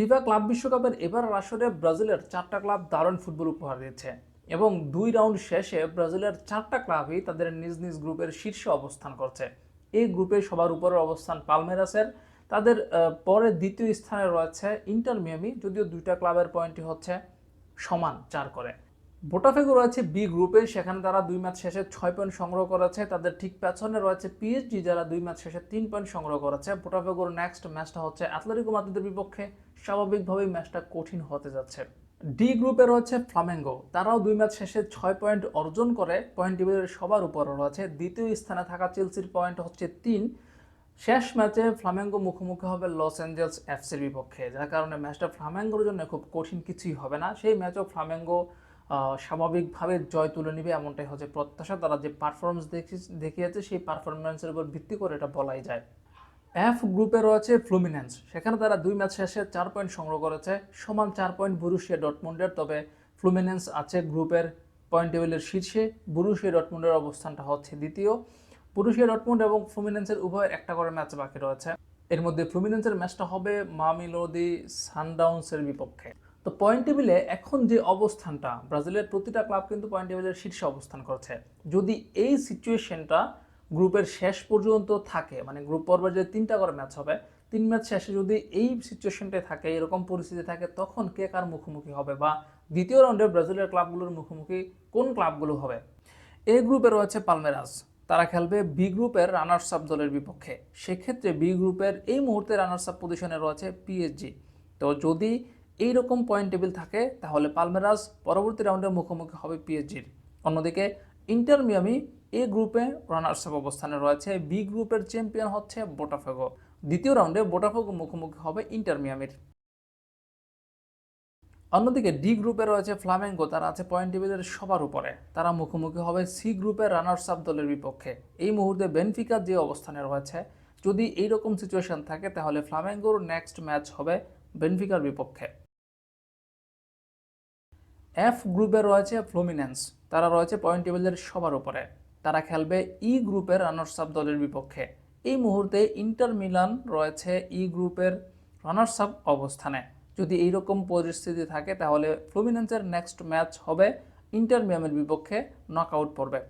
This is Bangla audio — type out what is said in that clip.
ফিফা ক্লাব বিশ্বকাপের এবার আসরে ব্রাজিলের চারটা ক্লাব দারুণ ফুটবল উপহার দিয়েছে এবং দুই রাউন্ড শেষে ব্রাজিলের চারটা ক্লাবই তাদের নিজ নিজ গ্রুপের শীর্ষে অবস্থান করছে। এই গ্রুপে সবার উপরের অবস্থান পালমেরাসের। তাদের পরে দ্বিতীয় স্থানে রয়েছে ইন্টার মিয়ামি, যদিও দুইটা ক্লাবের পয়েন্টই হচ্ছে সমান চার করে। বোটাফেগো রয়েছে বি গ্রুপে, সেখানে তারা দুই ম্যাচ শেষে ছয় পয়েন্ট সংগ্রহ করেছে। তাদের ঠিক পেছনে রয়েছে পিএসজি যারা দুই ম্যাচ শেষে তিন পয়েন্ট সংগ্রহ করেছে। বোটাফেগোর নেক্সট ম্যাচটা হচ্ছে অ্যাথলেটিকো মাদ্রিদের বিপক্ষে। স্বাভাবিকভাবেই ম্যাচটা কঠিন হতে যাচ্ছে। ডি গ্রুপে রয়েছে ফ্লামেঙ্গো তারাও দুই ম্যাচ শেষে ছয় পয়েন্ট অর্জন করে। পয়েন্ট টেবিলের সবার উপরে রয়েছে। দ্বিতীয় স্থানে থাকা চেলসির পয়েন্ট হচ্ছে তিন। শেষ ম্যাচে ফ্লামেঙ্গো মুখোমুখি হবে লস অ্যাঞ্জেলস এফসির বিপক্ষে। যার কারণে ম্যাচটা ফ্লামেঙ্গোর জন্য খুব কঠিন কিছুই হবে না। সেই ম্যাচও ফ্লামেঙ্গো স্বাভাবিকভাবে জয় তুলে নিবে এমনটাই হচ্ছে প্রত্যাশা। তারা যে পারফরমেন্স দেখিয়েছে, সেই পারফরমেন্সের উপর ভিত্তি করে এটা বলাই যায়। এফ গ্রুপে রয়েছে ফ্লুমিনেন্স সেখানে তারা দুই ম্যাচ শেষে চার পয়েন্ট সংগ্রহ করেছে, সমান চার পয়েন্ট বুরুশিয়া ডটমুন্ডের তবে ফ্লুমিনেন্স আছে গ্রুপের পয়েন্ট টেবিলের শীর্ষে বুরুশিয়া ডটমুন্ডের অবস্থানটা হচ্ছে দ্বিতীয়। বুরুশিয়া ডটমুন্ড এবং ফ্লুমিনেন্সের উভয়ের একটা করে ম্যাচ বাকি রয়েছে। এর মধ্যে ফ্লুমিনেন্সের ম্যাচটা হবে মামিলোদি সানডাউন্সের বিপক্ষে। তো পয়েন্ট টেবিলে এখন যে অবস্থানটা, ব্রাজিলের প্রতিটা ক্লাব কিন্তু পয়েন্ট টেবিলের শীর্ষে অবস্থান করছে। যদি এই সিচুয়েশনটা গ্রুপের শেষ পর্যন্ত থাকে মানে গ্রুপ পর্বের যে তিনটা করে ম্যাচ হবে, তিন ম্যাচ শেষে যদি এই সিচুয়েশনটাই থাকে, এরকম পরিস্থিতি থাকে, তখন কে কার মুখোমুখি হবে বা দ্বিতীয় রাউন্ডে ব্রাজিলের ক্লাবগুলোর মুখোমুখি কোন ক্লাবগুলো হবে? এই গ্রুপে রয়েছে পালমেরাস। তারা খেলবে বি গ্রুপের রানার্স আপ দলের বিপক্ষে। সেক্ষেত্রে বি গ্রুপের এই মুহূর্তে রানার্স আপ পজিশনে রয়েছে পিএসজি তো যদি এই রকম পয়েন্ট টেবিল থাকে, তাহলে পালমেরাস পরবর্তী রাউন্ডে মুখোমুখি হবে পিএসজির অন্যদিকে ইন্টার মিয়ামি এ গ্রুপে রানার্স আপ অবস্থানে রয়েছে বি গ্রুপের চ্যাম্পিয়ন হচ্ছে বোটাফেগো দ্বিতীয় রাউন্ডে বোটাফেগো মুখোমুখি হবে ইন্টার মিয়ামির অন্যদিকে ডি গ্রুপে রয়েছে ফ্লামেঙ্গো তারা আছে পয়েন্ট টেবিলের সবার উপরে। তারা মুখোমুখি হবে সি গ্রুপের রানার্স আপ দলের বিপক্ষে। এই মুহূর্তে বেনফিকা যে অবস্থানে রয়েছে, যদি এইরকম সিচুয়েশন থাকে, তাহলে ফ্লামেঙ্গোর নেক্সট ম্যাচ হবে বেনফিকার বিপক্ষে। এফ গ্রুপে রয়েছে ফ্লুমিনেন্স তারা রয়েছে পয়েন্ট টেবিলের সবার উপরে। তারা খেলবে ই গ্রুপের রানার্স আপ দলের বিপক্ষে। এই মুহূর্তে ইন্টার মিলান রয়েছে ই গ্রুপের রানার্স আপ অবস্থানে। যদি এইরকম পরিস্থিতি থাকে, তাহলে ফ্লুমিনেন্সের নেক্সট ম্যাচ হবে ইন্টার মিয়ামের বিপক্ষে। নকআউট পর্বে।